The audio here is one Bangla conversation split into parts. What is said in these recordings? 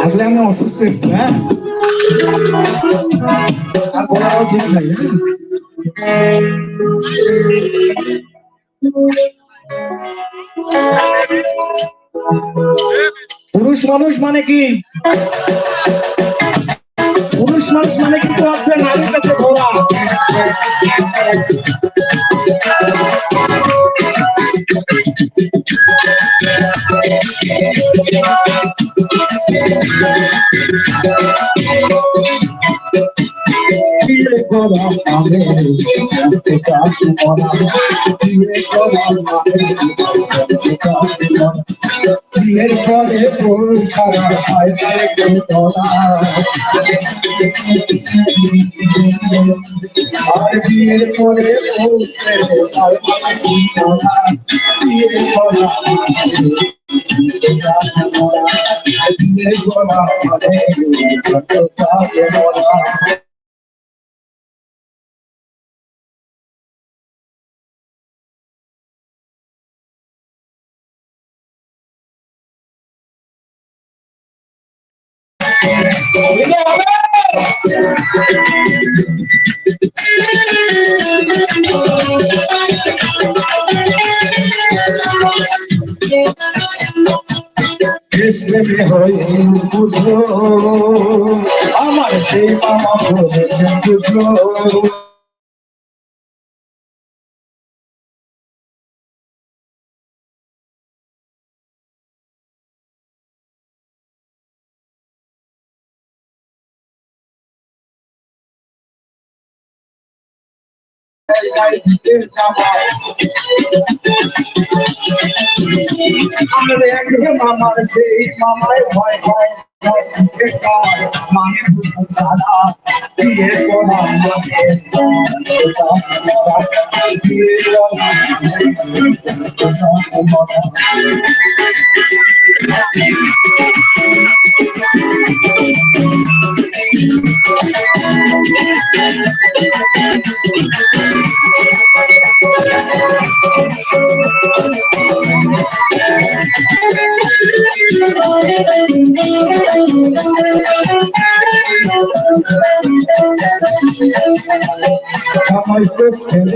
আসলে আমি অসুস্থ একটু হ্যাঁ আর বলারও ঠিক নাই হ্যাঁ? পুরুষ মানুষ মানে কি পুরুষ মানুষ মানে কিন্তু হচ্ছে নারীর কাছে ঘোরা Thank করা போனா நானே அடுத்து காத்து போனா கத்தியே போனா நானே அடுத்து காத்து போனா கத்தியே போலே போல் காரா ஆயிரம் போனா ஆடியே போலே போல் ஆயிரம் போனா கத்தியே போனா Thank you. বিয়ে করা বিয়ে করা জানতে চাচ্ছি মরা দিতে হবে প্রেমে হয়ে বুঝলো আমার মামা বলেছেন, বুঝলো? আমার একদিকে মামার সেই মামায় ভয় ভয় মানে সারা দিয়ে করা মানে দিয়ে Vamos descendo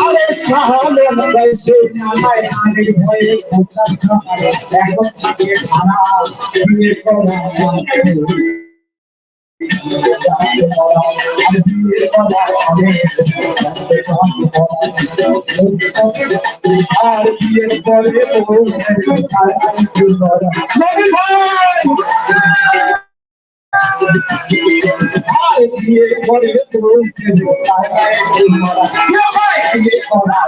আরে সাহালে গাইছে নামায় আগে ভয়ে এখন থেকে খানা বিয়ে করা আর বিয়ের পরে মারায় বিয়ে করে তোকে তারায় মারায় বিয়ে করা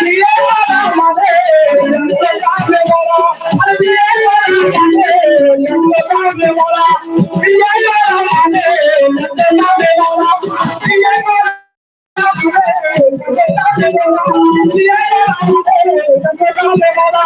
বিয়ে করা মানে কাঁদে বলা আর বিয়ে করা মানে কাঁদে বলা বিয়ে করা মানে কাঁদে বলা বিয়ে করা মানে কাঁদে বলা বিয়ে করা মানে কাঁদে বলা